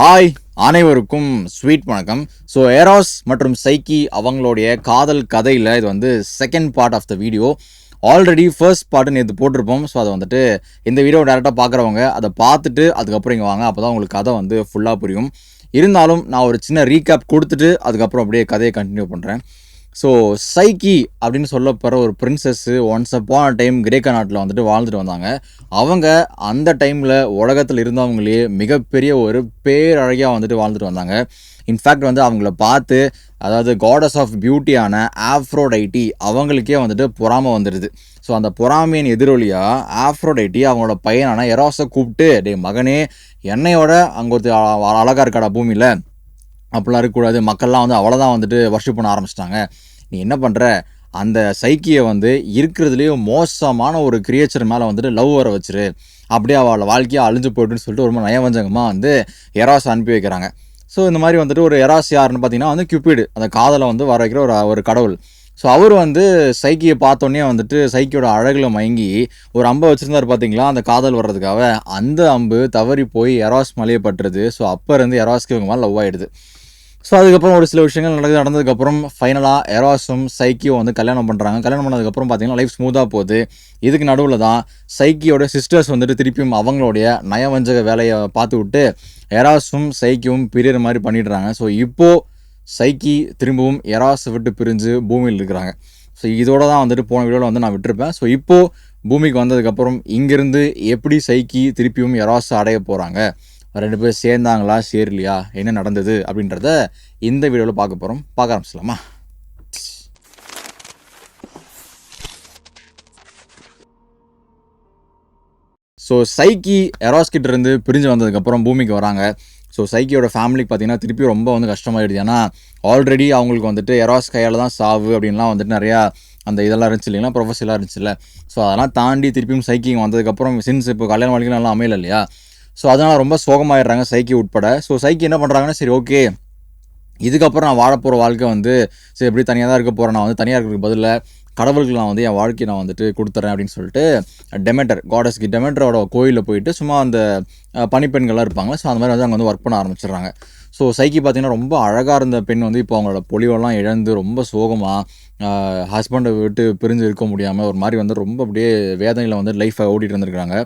Hi அனைவருக்கும் sweet வணக்கம். So ஏராஸ் மற்றும் சைக்கி அவங்களுடைய காதல் கதையில் இது வந்து second part of the video already first part நேற்று போட்டிருப்போம். ஸோ அதை வந்துட்டு இந்த வீடியோ டேரெக்டாக பார்க்குறவங்க அதை பார்த்துட்டு அதுக்கப்புறம் இங்கே வாங்க. அப்போ தான் உங்களுக்கு கதை வந்து ஃபுல்லாக புரியும். இருந்தாலும் நான் ஒரு சின்ன ரீகேப் கொடுத்துட்டு அதுக்கப்புறம் அப்படியே கதையை கண்டினியூ பண்ணுறேன் ஸோ சைக்கி அப்படின்னு சொல்லப்படுற ஒரு பிரின்சஸ்ஸு ஒன்ஸ் அப்பான் டைம் கிரேக்க நாட்டில் வந்துட்டு வாழ்ந்துட்டு வந்தாங்க. அவங்க அந்த டைமில் உலகத்தில் இருந்தவங்களே மிகப்பெரிய ஒரு பேரழகியாக வந்துட்டு வாழ்ந்துட்டு வந்தாங்க. இன்ஃபேக்ட் வந்து அவங்கள பார்த்து அதாவது காடஸ் ஆஃப் பியூட்டியான ஆஃப்ரோடைட்டி அவங்களுக்கே வந்துட்டு பொறாமை வந்துடுது ஸோ அந்த பொறாமையின் எதிரொலியாக ஆஃப்ரோடைட்டி அவங்களோட பையனான எரோஸை கூப்பிட்டு டே மகனே என்னையோட அங்கே ஒரு அழகாக இருக்காடா பூமியில்? அப்படிலாம் இருக்கக்கூடாது. மக்கள்லாம் வந்து அவ்வளோதான் வந்துட்டு வர்ஷிப் பண்ண ஆரம்பிச்சிட்டாங்க. நீ என்ன பண்ணுற அந்த சைக்கியை வந்து இருக்கிறதுலேயே மோசமான ஒரு கிரியேச்சர் மேலே வந்துட்டு லவ் வர வச்சிரு. அப்படியே அவளை வாழ்க்கையாக அழிஞ்சு போய்ட்டுன்னு சொல்லிட்டு ரொம்ப நயவஞ்சகமாக வந்து எராஸ் அனுப்பி வைக்கிறாங்க. ஸோ இந்த மாதிரி வந்துட்டு ஒரு எராஸ் யாருன்னு பார்த்தீங்கன்னா வந்து கியூபிடு அந்த காதலை வந்து வர வைக்கிற ஒரு ஒரு கடவுள். ஸோ அவர் வந்து சைக்கியை பார்த்தோன்னே வந்துட்டு சைக்கியோட அழகில் மயங்கி ஒரு அம்பை வச்சுருந்தார் பார்த்தீங்களா? அந்த காதல் வர்றதுக்காக. அந்த அம்பு தவறி போய் எராஸ் மலையை பட்டுறது ஸோ அப்போ இருந்து எராஸ்க்கு இவங்க மேலே லவ் ஆகிடுது ஸோ அதுக்கப்புறம் ஒரு சில விஷயங்கள் நடக்குது. நடந்ததுக்கப்புறம் ஃபைனலாக எராஸும் சைக்கியும் வந்து கல்யாணம் பண்ணுறாங்க கல்யாணம் பண்ணதுக்கப்புறம் பார்த்தீங்கன்னா லைஃப் ஸ்மூத்தாக போகுது. இதுக்கு நடுவில் தான் சைக்கியோட சிஸ்டர்ஸ் வந்துட்டு திருப்பியும் அவங்களுடைய நயவஞ்சக வேலையை பார்த்து விட்டு எராஸும் சைக்கியும் பிரியற மாதிரி பண்ணிடுறாங்க. ஸோ இப்போது சைக்கி திரும்பவும் எராஸை விட்டு பிரிஞ்சு பூமியில் இருக்கிறாங்க. ஸோ இதோட தான் வந்துட்டு போன வீடியோவில் வந்து நான் விட்டுருப்பேன். ஸோ இப்போது பூமிக்கு வந்ததுக்கப்புறம் இங்கேருந்து எப்படி சைக்கி திருப்பியும் எராஸை அடைய போகிறாங்க ரெண்டு பேர் சேர்ந்தாங்களா சேரலையா என்ன நடந்தது அப்படின்றத இந்த வீடியோவில் பார்க்க போகிறோம் பார்க்க ஆரம்பிச்சலாமா ஸோ சைக்கி எராஸ் இருந்து பிரிஞ்சு வந்ததுக்கப்புறம் பூமிக்கு வராங்க. ஸோ சைக்கியோட ஃபேமிலிக்கு பார்த்தீங்கன்னா திருப்பி ரொம்ப வந்து கஷ்டமாயிடுது. ஏன்னா ஆல்ரெடி அவங்களுக்கு வந்துட்டு எராஸ் கையால் தான் சாவு அப்படின்லாம் வந்துட்டு நிறையா அந்த இதெல்லாம் இருந்துச்சு இல்லைங்களா? ப்ரொஃபஸலாக இருந்துச்சுல்ல ஸோ அதெல்லாம் தாண்டி திருப்பியும் சைக்கிங் வந்ததுக்கப்புறம் சின்ஸ் இப்போ கல்யாண வாழ்க்கை நல்லா அமையல இல்லையா? ஸோ அதனால் ரொம்ப சோகமாயிடுறாங்க சைக்கி உட்பட. ஸோ சைக்கி என்ன பண்ணுறாங்கன்னா சரி ஓகே இதுக்கப்புறம் நான் வாழப்போகிற வாழ்க்கை வந்து சரி எப்படி தனியாக தான் இருக்க போகிறேன் நான் வந்து தனியாக இருக்கிறதுக்கு பதிலில் கடவுளுக்கு நான் வந்து என் வாழ்க்கையை நான் வந்துட்டு கொடுத்துறேன் அப்படின்னு சொல்லிட்டு டெமெண்டர் காடஸ்க்கு டெமெண்டரோட கோயிலில் போயிட்டு சும்மா அந்த பனிப்பெண்கள்லாம் இருப்பாங்களே? ஸோ அந்த மாதிரி வந்து அங்கே வந்து ஒர்க் பண்ண ஆரம்பிச்சிடுறாங்க. ஸோ சைக்கி பார்த்தீங்கன்னா ரொம்ப அழகாக இருந்த பெண் வந்து இப்போ அவங்களோட பொலிவெல்லாம் இழந்து ரொம்ப சோகமாக ஹஸ்பண்டை விட்டு பிரிஞ்சு இருக்க முடியாமல் ஒரு மாதிரி வந்து ரொம்ப அப்படியே வேதனையில் வந்து லைஃப்பை ஓடிட்டு இருந்திருக்கிறாங்க.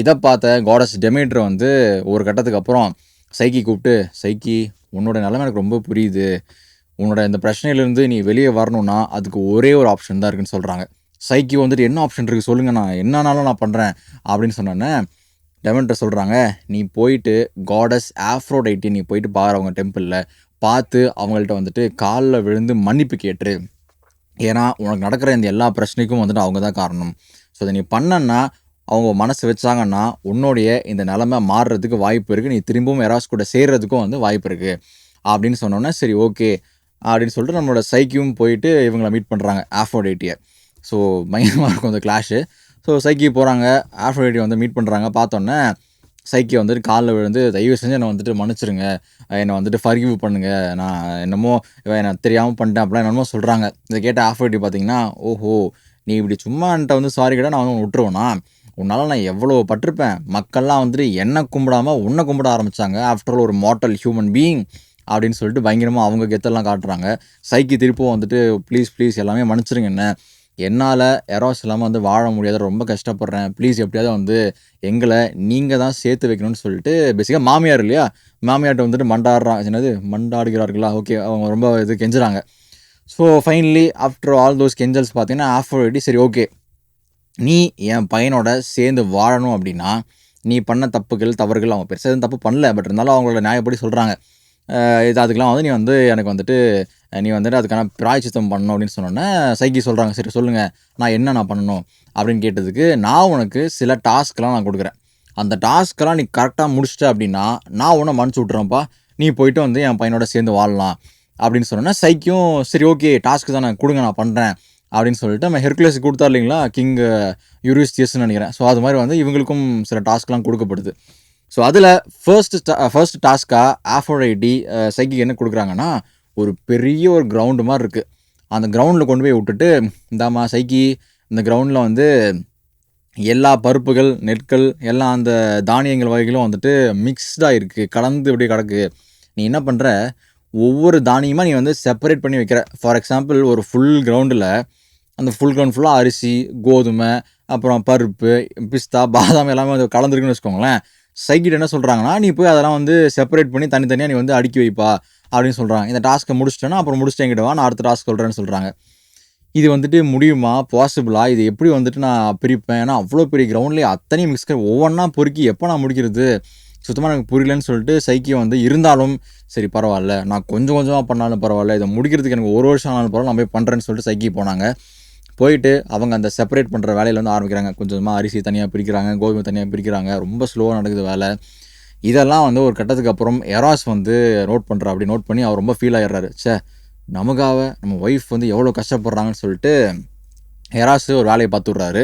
இதை பார்த்த காடஸ் டெமேட்ரை வந்து ஒரு கட்டத்துக்கு அப்புறம் சைக்கி கூப்பிட்டு சைக்கி உன்னோட நிலைமை எனக்கு ரொம்ப புரியுது. உன்னோட இந்த பிரச்சனையிலேருந்து நீ வெளியே வரணும்னா அதுக்கு ஒரே ஒரு ஆப்ஷன் தான் இருக்குன்னு சொல்கிறாங்க சைக்கி வந்துட்டு என்ன ஆப்ஷன் இருக்குது சொல்லுங்கண்ணா நான் என்னன்னாலும் நான் பண்ணுறேன் அப்படின்னு சொன்னோன்னே டெமெண்ட்டை சொல்கிறாங்க நீ போயிட்டு காடஸ் ஆஃப்ரோடைட்டி நீ போயிட்டு பாரு அவங்க டெம்பிளில் பார்த்து அவங்கள்ட்ட வந்துட்டு காலில் விழுந்து மன்னிப்பு கேட்டுரு. ஏன்னா உனக்கு நடக்கிற இந்த எல்லா பிரச்சனைக்கும் வந்துட்டு அவங்க தான் காரணம். ஸோ அதை நீ பண்ணன்னா அவங்க மனசு வச்சாங்கன்னா உன்னுடைய இந்த நிலமை மாறுறதுக்கு வாய்ப்பு இருக்குது நீ திரும்பவும் யாராவது கூட சேர்றதுக்கும் வந்து வாய்ப்பு இருக்குது அப்படின்னு சொன்னோன்னே சரி ஓகே. அப்படின்னு சொல்லிட்டு நம்மளோட சைக்கியும் போயிட்டு இவங்களை மீட் பண்ணுறாங்க ஆஃபோடேட்டியை. ஸோ பயங்கரமாக இருக்கும் அந்த கிளாஷு ஸோ சைக்கி போகிறாங்க ஆஃபோடேட்டியை வந்து மீட் பண்ணுறாங்க பார்த்தோன்னே சைக்கி வந்துட்டு காலில் விழுந்து தயவு செஞ்சு என்னை வந்துட்டு மன்னிச்சிருங்க. என்னை வந்துட்டு ஃபர்கிவ் பண்ணுங்கள் நான் என்னமோ என்னை தெரியாமல் பண்ணிட்டேன் அப்படிலாம் என்னமோ சொல்கிறாங்க இதை கேட்ட ஆஃபோடேட்டி பார்த்தீங்கன்னா ஓஹோ நீ இப்படி சும்மா என்கிட்ட வந்து சாரி கேட்டால் நான் வந்து விட்டுருவேனா? உன்னால் நான் எவ்வளோ பட்டிருப்பேன்? மக்கள்லாம் வந்துட்டு என்னை கும்பிடாமல் உன்னை கும்பிட ஆரம்பித்தாங்க ஆஃப்டர் ஒரு மார்ட்டல் ஹியூமன் பீயிங் அப்படின்னு சொல்லிட்டு பயங்கரமாக அவங்க கெத்தெல்லாம் காட்டுறாங்க. சைக்கி திருப்பும் வந்துட்டு ப்ளீஸ் ப்ளீஸ் எல்லாமே மன்னிச்சிருங்க என்ன. என்னால் எரோஸ் இல்லாமல் வந்து வாழ முடியாத ரொம்ப கஷ்டப்படுறேன். ப்ளீஸ் எப்படியாவது வந்து எங்களை நீங்கள் தான் சேர்த்து வைக்கணும்னு சொல்லிட்டு பேசிக்காக மாமியார் இல்லையா? மாமியார்ட்ட வந்துட்டு மண்டாடுறான் என்னது? மண்டாடுகிறார்களா? ஓகே அவங்க ரொம்ப இது கெஞ்சுறாங்க. So finally after all those கெஞ்சல்ஸ் பார்த்தீங்கன்னா ஆஃப்டர் சரி ஓகே நீ என் பையனோட சேர்ந்து வாழணும் அப்படின்னா நீ பண்ண தப்புகள் தவறுகள் அவங்க பெருசாக எதுவும் தப்பு பண்ணல. பட் இருந்தாலும் அவங்களோட நியாயப்படி சொல்கிறாங்க இது அதுக்கெலாம் வந்து நீ வந்து எனக்கு வந்துட்டு நீ வந்துட்டு அதுக்கான பிராய்ச்சித்தம் பண்ணணும் அப்படின்னு சொன்னோன்னே சைக்கி சொல்கிறாங்க சரி சொல்லுங்கள் நான் என்ன நான் பண்ணணும் அப்படின்னு கேட்டதுக்கு நான் உனக்கு சில டாஸ்க்லாம் நான் கொடுக்குறேன். அந்த டாஸ்க்கெல்லாம் நீ கரெக்டாக முடிச்சிட்ட அப்படின்னா நான் உன்னை மன்னிச்சு விட்றேன்ப்பா நீ போயிட்டு வந்து என் பையனோட சேர்ந்து வாழலாம் அப்படின்னு சொன்னோன்னா சைக்கியும் சரி ஓகே டாஸ்க்கு தான் நான் கொடுங்க நான் பண்ணுறேன் அப்படின்னு சொல்லிட்டு நம்ம ஹெர்குலஸ் கொடுத்தா இல்லைங்களா? கிங் யூரிஸ்டியஸ்ன்னு uh, நினைக்கிறேன். ஸோ அது மாதிரி வந்து இவங்களுக்கும் சில டாஸ்க்லாம் கொடுக்கப்படுது. ஸோ அதில் ஃபர்ஸ்ட் ஃபர்ஸ்ட் டாஸ்க்காக ஆஃபோரைடி சைக்கிக்கு என்ன கொடுக்குறாங்கன்னா ஒரு பெரிய ஒரு கிரவுண்டு மாதிரி இருக்குது அந்த கிரவுண்டில் கொண்டு போய் விட்டுட்டு இந்தாமா சைக்கி இந்த கிரவுண்டில் வந்து எல்லா பருப்புகள் நெற்கள் எல்லாம் அந்த தானியங்கள் வகைகளும் வந்துட்டு மிக்ஸ்டாக இருக்குது கலந்து இப்படியே கிடக்கு. நீ என்ன பண்ணுற ஒவ்வொரு தானியமாக நீ வந்து செப்பரேட் பண்ணி வைக்கிற. ஃபார் எக்ஸாம்பிள் ஒரு ஃபுல் கிரவுண்டில் அந்த ஃபுல் கிரவுண்ட் ஃபுல்லாக அரிசி கோதுமை அப்புறம் பருப்பு பிஸ்தா பாதாம் எல்லாமே வந்து கலந்துருக்குன்னு வச்சுக்கோங்களேன். சைக்கிட் என்ன சொல்கிறாங்கன்னா நீ போய் அதெல்லாம் வந்து செப்பரேட் பண்ணி தனித்தனியாக நீ வந்து அடுக்கி வைப்பா அப்படின்னு சொல்கிறாங்க இந்த டாஸ்க்கை முடிச்சிட்டேன்னா அப்புறம் முடிச்சுட்டு எங்கிட்ட வா நான் அடுத்த டாஸ்க் சொல்கிறேன்னு சொல்கிறாங்க இது வந்துட்டு முடியுமா? பாசிபிளா இது எப்படி வந்துட்டு நான் பிரிப்பேன்? ஏன்னா அவ்வளோ பெரிய கிரவுண்ட்லேயே அத்தனையும் மிக்ஸ் ஒவ்வொன்றா பொறுக்கி எப்போ நான் முடிக்கிறது? சுத்தமாக எனக்கு புரியலன்னு சொல்லிட்டு சைக்கியம் வந்து இருந்தாலும் சரி பரவாயில்ல. நான் கொஞ்சம் கொஞ்சமாக பண்ணாலும் பரவாயில்ல. இதை முடிக்கிறதுக்கு எனக்கு ஒரு வருஷம் ஆனாலும் பரவாயில்ல. நான் போய் பண்ணுறேன்னு சொல்லிட்டு சைக்கி போனாங்க. போயிட்டு அவங்க அந்த செப்பரேட் பண்ணுற வேலையில் வந்து ஆரம்பிக்கிறாங்க. கொஞ்சமாக அரிசி தனியாக பிரிக்கிறாங்க கோதுமை தனியாக பிரிக்கிறாங்க. ரொம்ப ஸ்லோவாக நடக்குது வேலை. இதெல்லாம் வந்து ஒரு கட்டத்துக்கு அப்புறம் எராஸ் வந்து நோட் பண்ணுறா அப்படி நோட் பண்ணி அவர் ரொம்ப ஃபீல் ஆகிடுறாரு சே நமக்காக நம்ம ஒய்ஃப் வந்து எவ்வளோ கஷ்டப்படுறாங்கன்னு சொல்லிட்டு ஹெராஸு ஒரு வேலையை பார்த்து விட்றாரு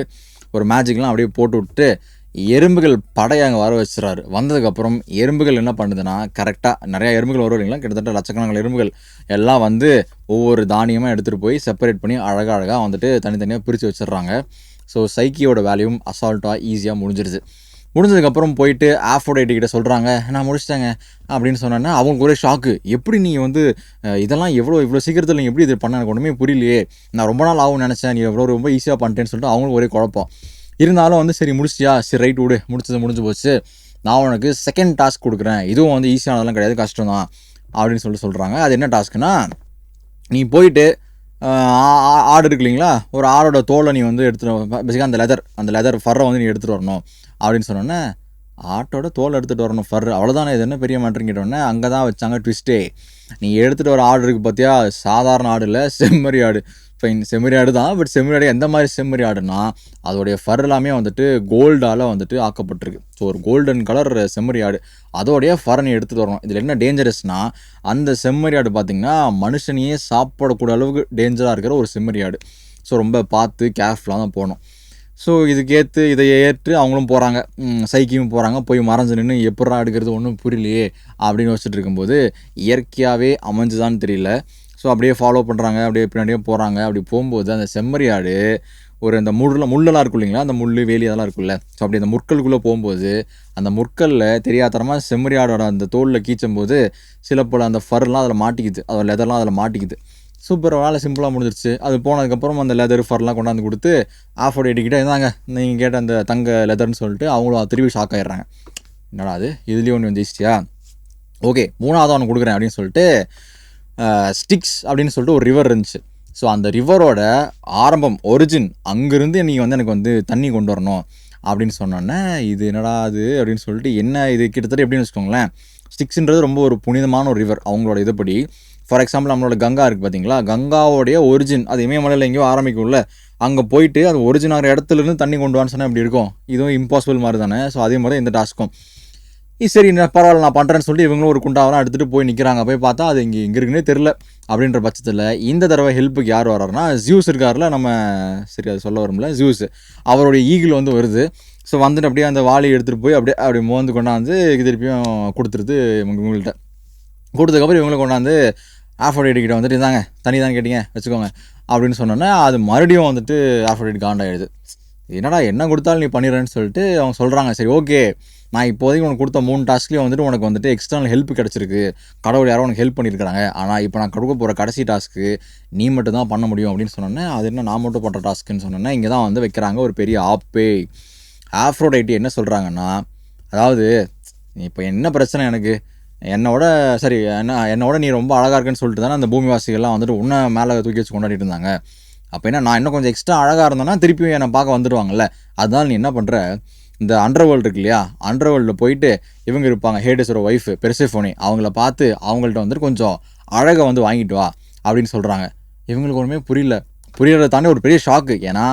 ஒரு மேஜிக்லாம் அப்படியே போட்டு விட்டு எறும்புகள் படையை அங்கே வர வச்சுறாரு வந்ததுக்கப்புறம் எறும்புகள் என்ன பண்ணுதுன்னா கரெக்டாக நிறையா எறும்புகள் வரும் இல்லைங்களா? கிட்டத்தட்ட லட்சக்கணக்கான எறும்புகள் எல்லாம் வந்து ஒவ்வொரு தானியமாக எடுத்துகிட்டு போய் செப்பரேட் பண்ணி அழகாக அழகாக வந்துட்டு தனித்தனியாக பிரித்து வச்சிடுறாங்க. ஸோ சைக்கியோட வேல்யூம் அசால்ட்டாக ஈஸியாக முடிஞ்சிருது முடிஞ்சதுக்கப்புறம் போயிட்டு ஆஃபோடைட்டி கிட்ட சொல்கிறாங்க நான் முடிச்சிட்டேங்க அப்படின்னு சொன்னேன்னா அவங்களுக்கு ஒரே ஷாக்கு எப்படி நீ வந்து இதெல்லாம் எவ்வளோ இவ்வளோ சீக்கிரத்தில் நீ எப்படி இது பண்ண? எனக்கு ஒன்றுமே புரியலையே. நான் ரொம்ப நாள் ஆகும்னு நினச்சேன். நீ எவ்வளோ ரொம்ப ஈஸியாக பண்ணிட்டேன்னு சொல்லிட்டு அவங்களுக்கு ஒரே குழப்பம். இருந்தாலும் வந்து சரி முடிச்சியா சரி ரைட் விடு. முடிச்சது முடிஞ்சு போச்சு. நான் உனக்கு செகண்ட் டாஸ்க் கொடுக்குறேன். இதுவும் வந்து ஈஸியானதெல்லாம் கிடையாது. கஷ்டம் தான். அப்படின்னு சொல்லிட்டு சொல்கிறாங்க அது என்ன டாஸ்க்குன்னா நீ போயிட்டு ஆ- ஆடு இருக்கு இல்லைங்களா? ஒரு ஆடோட தோலை நீ வந்து எடுத்துகிட்டு பேசிக்காக அந்த லெதர் அந்த லெதர் ஃபர்ரை வந்து நீ எடுத்துகிட்டு வரணும். அப்படின்னு சொன்னோன்னே ஆட்டோட தோல் எடுத்துகிட்டு வரணும் ஃபர் அவ்வளோதானே இது என்ன பெரிய மேட்ருன்னு கேட்டோன்னே அங்கே தான் வச்சாங்க ட்விஸ்ட்டே நீ எடுத்துகிட்டு வர ஆடு இருக்குது பார்த்தியா சாதாரண ஆடு இல்லை செம்மறி ஆடு. ஃபைன் செம்மறி ஆடு தான் பட் செம்மறி ஆடு எந்த மாதிரி செம்மறி ஆடுனா அதோடைய ஃபர் எல்லாமே வந்துட்டு கோல்டால் வந்துட்டு ஆக்கப்பட்டிருக்கு. ஸோ ஒரு கோல்டன் கலர் செம்மறி ஆடு அதோடைய ஃபர் நீ எடுத்துகிட்டு வரணும். இதில் என்ன டேஞ்சரஸ்னால் அந்த செம்மறி ஆடு பார்த்திங்கன்னா மனுஷனையே சாப்பிடக்கூடிய அளவுக்கு டேஞ்சராக இருக்கிற ஒரு செம்மறி ஆடு. ஸோ ரொம்ப பார்த்து கேர்ஃபுல்லாக தான் போகணும். ஸோ இதுக்கேற்று இதை ஏற்று அவங்களும் போகிறாங்க சைக்கியும் போகிறாங்க போய் மறைஞ்சு நின்று எப்படா எடுக்கிறது? ஒன்றும் புரியலையே அப்படின்னு வச்சுட்டு இருக்கும்போது இயற்கையாகவே அமைஞ்சுதான்னு தெரியல. ஸோ அப்படியே ஃபாலோ பண்ணுறாங்க அப்படியே பின்னாடியே போகிறாங்க அப்படி போகும்போது அந்த செம்மறியாடு ஒரு அந்த முள்ள முள்ளெல்லாம் இருக்கும் இல்லைங்களா? அந்த முள் வேலி அதெல்லாம் இருக்குல்ல ஸோ அப்படி அந்த முற்களுக்குள்ளே போகும்போது அந்த முற்களில் தெரியாதரமாக செம்மறி ஆடோட அந்த தோலில் கீச்சும் போது சில போல் அந்த ஃபர்லாம் அதில் மாட்டிக்குது. அதோட லெதர்லாம் அதில் மாட்டிக்குது. சூப்பர் வேலை சிம்பிளாக முடிஞ்சிருச்சு. அது போனதுக்கப்புறம் அந்த லெதர் ஃபர்லாம் கொண்டாந்து கொடுத்து ஆஃப் எடிக்கிட்ட இருந்தாங்க நீங்கள் கேட்ட அந்த தங்க லெதர்னு சொல்லிட்டு அவங்களும் திருப்பி ஷாக் ஆகிடுறாங்க என்னடா அது? இதுலேயும் ஒன்று வந்துச்சியா ஓகே மூணாவது அவனுக்கு கொடுக்குறேன் அப்படின்னு சொல்லிட்டு ஸ்டிக்ஸ் அப்படின்னு சொல்லிட்டு ஒரு ரிவர் இருந்துச்சு. ஸோ அந்த ரிவரோட ஆரம்பம் ஒரிஜின் அங்கேருந்து நீங்கள் வந்து எனக்கு வந்து தண்ணி கொண்டு வரணும் அப்படின்னு சொன்னோன்னே இது என்னடா அது அப்படின்னு சொல்லிட்டு என்ன இது கிட்டத்தட்ட எப்படின்னு வச்சுக்கோங்களேன் ஸ்டிக்ஸ்ன்றது ரொம்ப ஒரு புனிதமான ஒரு ரிவர் அவங்களோட இதுபடி. ஃபார் எக்ஸாம்பிள் நம்மளோட கங்கா இருக்குது பார்த்தீங்களா கங்காவோடைய ஒரிஜின் அது இமயமலையில் எங்கேயோ ஆரம்பிக்கும்ல அங்கே போயிட்டு அது ஒரிஜினாகிற இடத்துலேருந்து இடத்துல இருந்து தண்ணி கொண்டு வான்னு சொன்னால் எப்படி இருக்கும்? இதுவும் இம்பாசிபிள் மாதிரி தானே. ஸோ அதே மாதிரி இந்த டாஸ்க்கும் சரி நான் பரவாயில்ல நான் பண்ணுறேன்னு சொல்லிட்டு இவங்களும் ஒரு குண்டாவெல்லாம் எடுத்துகிட்டு போய் நிற்கிறாங்க போய் பார்த்தா அது இங்கே இங்கே இருக்குன்னே தெரில அப்படின்ற பட்சத்தில் இந்த தடவை ஹெல்ப்புக்கு யார் வர்றாருன்னா ஜியூஸ் இருக்கார்ல நம்ம சரி அது சொல்ல வரும்ல ஜியூஸ் அவருடைய ஈகிள் வந்து வருது. ஸோ வந்துட்டு அப்படியே அந்த வாளியை எடுத்துகிட்டு போய் அப்படியே அப்படி மோந்து கொண்டாந்து திருப்பியும் கொடுத்துருது இவங்க இவங்கள்ட்ட. கொடுத்ததுக்கப்புறம் இவங்களை கொண்டாந்து ஆஃபோடைட் கிட்ட வந்துட்டு இதாங்க தனி தான் கேட்டீங்க வச்சுக்கோங்க. அப்படின்னு சொன்னோன்னே அது மறுபடியும் வந்துட்டு ஆஃபோடைட் காண்டாயிடுது. என்னடா என்ன கொடுத்தாலும் நீ பண்ணிடுறேன்னு சொல்லிட்டு அவங்க சொல்கிறாங்க சரி ஓகே நான் இப்போதைக்கு உனக்கு கொடுத்த மூணு டாஸ்க்லேயும் வந்துட்டு உனக்கு வந்துட்டு எக்ஸ்டர்னல் ஹெல்ப் கிடச்சிருக்கு. கடவுள் யாரோ உனக்கு ஹெல்ப் பண்ணியிருக்காங்க ஆனால் இப்போ நான் கொடுக்க போகிற கடைசி டாஸ்க்கு நீ மட்டும் தான் பண்ண முடியும் அப்படின்னு சொன்னோன்னே அது என்ன நான் மட்டும் பண்ணுற டாஸ்க்குன்னு சொன்னோன்னே இங்கே தான் வந்து வைக்கிறாங்க ஒரு பெரிய ஆப்பே. ஆஃப்ரோடைட்டி என்ன சொல்கிறாங்கன்னா அதாவது இப்போ என்ன பிரச்சனை எனக்கு? என்னோட சரி என்ன என்னோட நீ ரொம்ப அழகாக இருக்குன்னு சொல்லிட்டு தானே அந்த பூமிவாசிகள்லாம் வந்துட்டு உன்னை மேலே தூக்கி வச்சு கொண்டாடிட்டு இருந்தாங்க. அப்போ என்ன நான் இன்னும் கொஞ்சம் எக்ஸ்ட்ரா அழகாக இருந்தேன்னா திருப்பியும் என்னை பார்க்க வந்துடுவாங்கல்ல அதனால நீ என்ன பண்ணுற இந்த அண்டர் வேர்ல்டு இருக்கு இல்லையா அண்டர் வேர்ல்டில் போயிட்டு இவங்க இருப்பாங்க. ஹேடஸோட ஒய்ஃப் பெருசேஃபோனி அவங்கள பார்த்து அவங்கள்ட்ட வந்துட்டு கொஞ்சம் அழகை வந்து வாங்கிட்டு வா அப்படின்னு சொல்கிறாங்க இவங்களுக்கு ஒன்றுமே புரியல. புரியறத தாண்டி ஒரு பெரிய ஷாக்கு ஏன்னா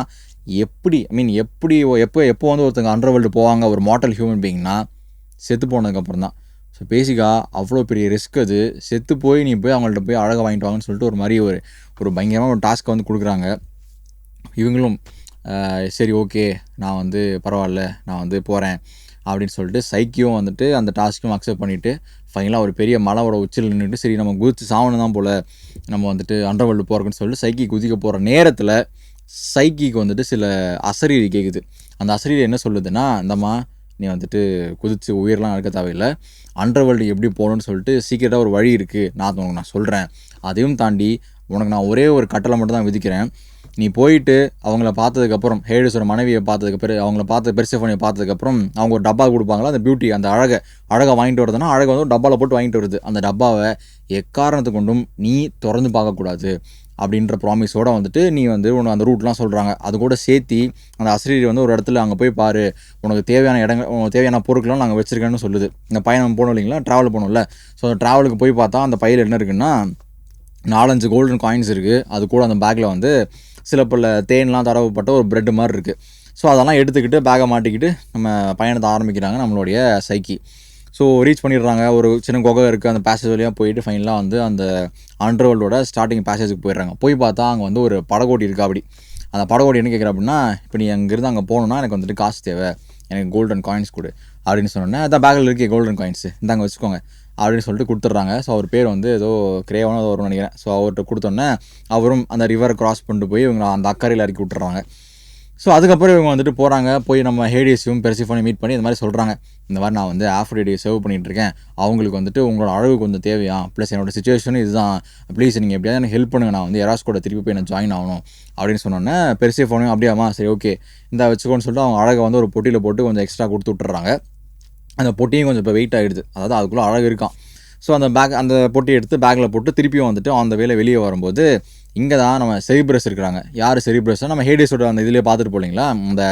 எப்படி ஐ மீன் எப்படி எப்போ எப்போ வந்து ஒருத்தங்க அண்டர் வேர்ல்டு போவாங்க ஒரு மாட்டல் ஹியூமன் பீயிங்னா செத்து போனதுக்கப்புறம் தான். ஸோ பேசிக்காக அவ்வளோ பெரிய ரிஸ்க் அது. செத்து போய் நீ போய் அவங்கள்ட்ட போய் அழகாக வாங்கிட்டு வாங்கன்னு சொல்லிட்டு ஒரு மாதிரி ஒரு ஒரு பயங்கரமாக ஒரு டாஸ்க்கை வந்து கொடுக்குறாங்க. இவங்களும் சரி ஓகே நான் வந்து பரவாயில்ல நான் வந்து போகிறேன் அப்படின்னு சொல்லிட்டு சைக்கியும் வந்துட்டு அந்த டாஸ்க்கும் அக்செப்ட் பண்ணிவிட்டு ஃபைனலாக ஒரு பெரிய மலையோட உச்சியில் நின்றுட்டு சரி நம்ம குதித்து சாவணும் தான் போல் நம்ம வந்துட்டு அண்டர்வேல்டு போகிறோன்னு சொல்லிட்டு சைக்கி குதிக்க போகிற நேரத்தில் சைக்கிக்கு வந்துட்டு சில அசரீரி கேட்குது அந்த அசரீரி என்ன சொல்லுதுன்னா இந்தம்மா நீ வந்துட்டு குதித்து உயிரெலாம் நடக்க தேவையில்லை அண்டர்வேல்டு எப்படி போகணும்னு சொல்லிட்டு சீக்கிரட்டாக ஒரு வழி இருக்குது நான் உனக்கு நான் சொல்கிறேன் அதையும் தாண்டி உனக்கு நான் ஒரே ஒரு கட்டளை மட்டும் தான் விதிக்கிறேன். நீ போயிட்டு அவங்கள பார்த்ததுக்கப்புறம் ஹேடிஸோட மனைவியை பார்த்ததுக்கு பிறகு அவங்கள பார்த்து பெருசஃபோனியை பார்த்ததுக்கப்புறம் அவங்க ஒரு டப்பா கொடுப்பாங்களா? அந்த பியூட்டி அந்த அழகை அழகை வாங்கிட்டு வருதுன்னா அழகை வந்து ஒரு டப்பாவில் போட்டு வாங்கிட்டு வருது. அந்த டப்பாவை எக்காரணத்து கொண்டும் நீ திறந்து பார்க்கக்கூடாது அப்படின்ற ப்ராமிஸோடு வந்துட்டு நீ வந்து உன்னை அந்த ரூட்லாம் சொல்கிறாங்க அது கூட சேர்த்தி அந்த அசிரியர் வந்து ஒரு இடத்துல அங்கே போய் பாரு. உனக்கு தேவையான இடங்கள் உனக்கு தேவையான பொருட்கள்லாம் நாங்கள் வச்சுருக்கேன்னு சொல்லுது. இந்த பயணம் போகணும் இல்லைங்களா? ட்ராவல் போகணும்ல ஸோ அந்த ட்ராவலுக்கு போய் பார்த்தா அந்த பையில் என்ன இருக்குன்னா நாலஞ்சு கோல்டன் காயின்ஸ் இருக்குது அது கூட அந்த பேக்கில் வந்து சில பல தேன்லாம் தடவப்பட்ட ஒரு பிரெட் மாதிரி இருக்குது ஸோ அதெல்லாம் எடுத்துக்கிட்டு பேக்கை மாட்டிக்கிட்டு நம்ம பயணத்தை ஆரம்பிக்கிறாங்க நம்மளுடைய சைக்கி. ஸோ ரீச் பண்ணிடுறாங்க. ஒரு சின்ன குகை இருக்குது அந்த பேசேஜ் வழியாக போயிட்டு ஃபைனலாக வந்து அந்த அண்டர்வேல்டோட ஸ்டார்டிங் பேசேஜுக்கு போயிடுறாங்க. போய் பார்த்தா அங்கே வந்து ஒரு படகோட்டி இருக்கா அப்படி. அந்த படகோட்டி என்ன கேட்குற அப்படின்னா இப்போ நீ அங்கேருந்து அங்கே போகணுன்னா எனக்கு வந்துட்டு காசு தேவை. எனக்கு கோல்டன் காயின்ஸ் கொடு. அப்படின்னு சொன்னோன்னே அதான் பேக்கில் இருக்கே கோல்டன் காயின்ஸ் இந்தாங்க வச்சுக்கோங்க. அப்படின்னு சொல்லிட்டு கொடுத்துட்றாங்க. ஸோ அவர் பேர் வந்து ஏதோ கிரேவனோ வரும்னு நினைக்கிறேன். ஸோ அவர்கிட்ட கொடுத்தோன்னே அவரும் அந்த ரிவரை கிராஸ் பண்ணிட்டு போய் இவங்க அந்த அக்கறையில் இறக்கி விட்டுறாங்க. ஸோ அதுக்கப்புறம் இவங்க வந்துட்டு போகிறாங்க போய் நம்ம ஹேடியஸையும் பெருசிஃபோனையும் மீட் பண்ணி இந்த மாதிரி சொல்கிறாங்க இந்த மாதிரி நான் வந்து ஆஃப்ரேடியை சேவ் பண்ணிகிட்டு இருக்கேன். அவங்களுக்கு வந்துட்டு உங்களோட அழகு கொஞ்சம் தேவையா? ப்ளஸ் என்னோட சுச்சுவேஷனும் இதுதான். ப்ளீஸ் நீங்கள் எப்படியாவது எனக்கு ஹெல்ப் பண்ணுங்க. நான் வந்து எராஸ் கூட திருப்பி போய் நான் ஜாயின் ஆகணும். அப்படின்னு சொன்னோன்னே பெருசிஃபோனையும் அப்படியாமா சரி ஓகே இந்த வச்சுக்கோன்னு சொல்லிட்டு அவங்க அழகை வந்து ஒரு பொட்டியில் போட்டு கொஞ்சம் எக்ஸ்ட்ரா கொடுத்து விட்டுறாங்க. அந்த பொட்டியும் கொஞ்சம் இப்போ வெயிட் ஆகிடுது அதாவது அதுக்குள்ளே அழகு இருக்கான் ஸோ அந்த பேக் அந்த பொட்டி எடுத்து பேக்கில் போட்டு திருப்பியும் வந்துட்டு அந்த வேலை வெளியே வரும்போது இங்கே தான் நம்ம செரிப்ரஸ் இருக்கிறாங்க. யார் செரிப்ரஸ்னால் நம்ம ஹேடிஸோட அந்த இதிலே பார்த்துட்டு போலிங்களா அந்த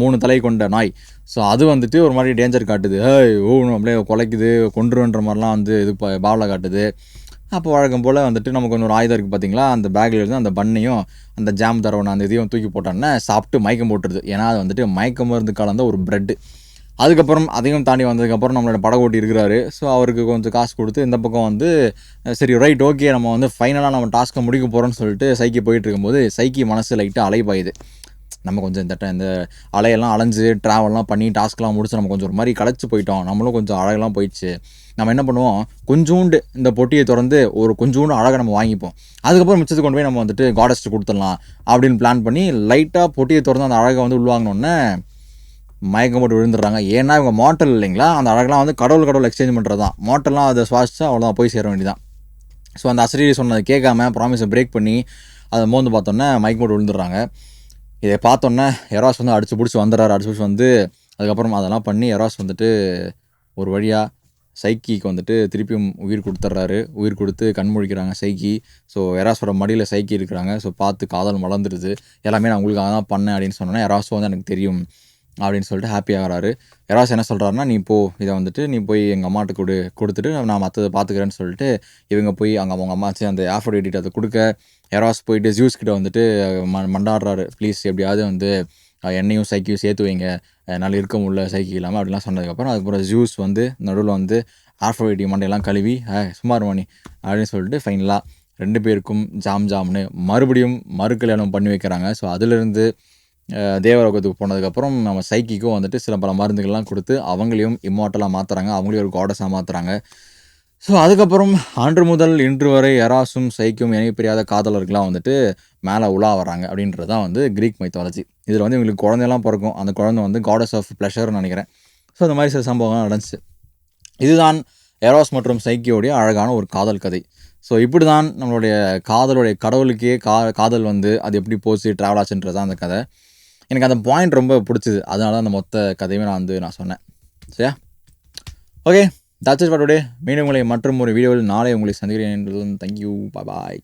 மூணு தலை கொண்ட நாய். ஸோ அது வந்துட்டு ஒரு மாதிரி டேஞ்சர் காட்டுது. ஹே ஓ அப்படியே குலைக்குது கொண்டுருன்ற மாதிரிலாம் வந்து இது பாவலை காட்டுது. அப்போ வழக்கம் போல் வந்துட்டு நமக்கு ஒன்று ஒரு ஆயுதம் இருக்குது பார்த்தீங்களா அந்த பேக்கில் இருந்து அந்த பண்ணையும் அந்த ஜாம் தரவனை அந்த இதையும் தூக்கி போட்டோன்னே சாப்பிட்டு மயக்கம் போட்டுருது. ஏன்னா அது வந்துட்டு மயக்க மருந்து கலந்த ஒரு ப்ரெட்டு அதுக்கப்புறம் அதையும் தாண்டி வந்ததுக்கப்புறம் நம்மளோட படகோட்டி இருக்கிறாரு. ஸோ அவருக்கு கொஞ்சம் காசு கொடுத்து இந்த பக்கம் வந்து சரி ரைட் ஓகே நம்ம வந்து ஃபைனலாக நம்ம டாஸ்க்கை முடிக்க போகிறோம்னு சொல்லிட்டு சைக்கி போயிட்டு இருக்கும்போது சைக்கி மனசு லைட்டாக அலைப்பாயுது நம்ம கொஞ்சம் இந்த இந்த அலையெல்லாம் அலைஞ்சு ட்ராவல்லாம் பண்ணி டாஸ்க்லாம் முடிச்சு நம்ம கொஞ்சம் ஒரு மாதிரி களைச்சி போயிட்டோம். நம்மளும் கொஞ்சம் அழகெல்லாம் போயிடுச்சு. நம்ம என்ன பண்ணுவோம்? கொஞ்சோண்டு இந்த பொட்டியை திறந்து ஒரு கொஞ்சோண்டு அழகை நம்ம வாங்கிப்போம். அதுக்கப்புறம் மிச்சத்துக்கு கொண்டு போய் நம்ம வந்துட்டு காடஸ்ட்டு கொடுத்துடலாம் அப்படின்னு பிளான் பண்ணி லைட்டாக பொட்டியை திறந்து அந்த அழகை வந்து உள்வாங்கினோன்னே மயக்கம் போட்டு விழுந்துடுறாங்க. ஏன்னா இவங்க மாட்டல் இல்லைங்களா? அந்த அழகெலாம் வந்து கடவுள் கடவுள் எக்ஸ்சேஞ்ச் பண்ணுறது தான் மாட்டெல்லாம் அதை சுவாசிச்சா அவ்வளோதான் போய் சேர வேண்டியதான் ஸோ அந்த அசரீரி சொன்னதை கேட்காம ப்ராமிஸை பிரேக் பண்ணி அதை மோந்து பார்த்தோன்னே மயக்கம் போட்டு விழுந்துடுறாங்க. இதை பார்த்தோன்னே எராஸ் வந்து அடிச்சு பிடிச்சி வந்துடுறாரு. அடிச்சு பிடிச்சி வந்து அதுக்கப்புறம் அதெல்லாம் பண்ணி எராஸ் வந்துட்டு ஒரு வழியாக சைக்கிக்கு வந்துட்டு திருப்பியும் உயிர் கொடுத்துட்றாரு. உயிர் கொடுத்து கண் முழிக்கிறாங்க சைக்கி. ஸோ எராஸோட மடியில் சைக்கி இருக்கிறாங்க. ஸோ பார்த்து காதல் மலர்ந்துருது எல்லாமே நான் உங்களுக்கு தான் பண்ணேன் அப்படின்னு சொன்னோன்னே எராஸ் வந்து எனக்கு தெரியும். அப்படின்னு சொல்லிட்டு ஹாப்பி ஆகிறாரு. யாராவது என்ன சொல்கிறாருன்னா நீ போ இதை வந்துட்டு நீ போய் எங்கள் அம்மாட்ட கொடு கொடுத்துட்டு நான் மற்றதை பார்த்துக்கிறேன்னு சொல்லிட்டு இவங்க போய் அங்கே அவங்க அம்மாச்சு அந்த ஆஃபோடேட்டிட் அதை கொடுக்க யாராவது போயிட்டு ஜூஸ் கிட்ட வந்துட்டு ம மண்டாடுறாரு. ப்ளீஸ் எப்படியாவது வந்து என்னையும் சைக்கியும் சேர்த்து வைங்க. என்னால் இருக்க முடியல சைக்கிள் இல்லாமல் அப்படிலாம் சொன்னதுக்கப்புறம் அதுக்கப்புறம் ஜூஸ் வந்து நடுவில் வந்து ஆல்ஃபபெட்டி மண்டையெல்லாம் கழுவி சுமார் மணி அப்படின்னு சொல்லிட்டு ஃபைனலாக ரெண்டு பேருக்கும் ஜாம் ஜாம்னு மறுபடியும் மறு கல்யாணம் பண்ணி வைக்கிறாங்க. ஸோ அதுலேருந்து தேவலோகத்துக்கு போனதுக்கப்புறம் நம்ம சைக்கிக்கும் வந்துட்டு சில பல மருந்துகள்லாம் கொடுத்து அவங்களையும் இம்மார்ட்டலாக மாற்றுறாங்க அவங்களையும் ஒரு காடஸாக மாற்றுறாங்க ஸோ அதுக்கப்புறம் அன்று முதல் இன்று வரை எராசும் சைக்கும் இணைப்பிரியாத காதலர்கள்லாம் வந்துட்டு மேலே உலா வராங்க அப்படின்றது தான் வந்து க்ரீக் மைத்தாலஜி இதில் வந்து இவங்களுக்கு குழந்தையெல்லாம் பிறக்கும். அந்த குழந்தை வந்து காடஸ் ஆஃப் ப்ளஷர்னு நினைக்கிறேன். ஸோ அந்த மாதிரி சில சம்பவங்கள் நடந்துச்சு. இதுதான் எராஸ் மற்றும் சைக்கியோடைய அழகான ஒரு காதல் கதை. ஸோ இப்படி தான் நம்மளுடைய காதலுடைய கடவுளுக்கே கா காதல் வந்து அது எப்படி போச்சு ட்ராவல் ஆச்சுன்றது தான் அந்த கதை. எனக்கு அந்த பாயிண்ட் ரொம்ப பிடிச்சிது. அதனால அந்த மொத்த கதையுமே நான் வந்து நான் சொன்னேன். சரியா? Okay that's it for today மீண்டும் உங்களை மற்றும் ஒரு வீடியோவில் நாளை உங்களை சந்திக்கிறேன். Thank you bye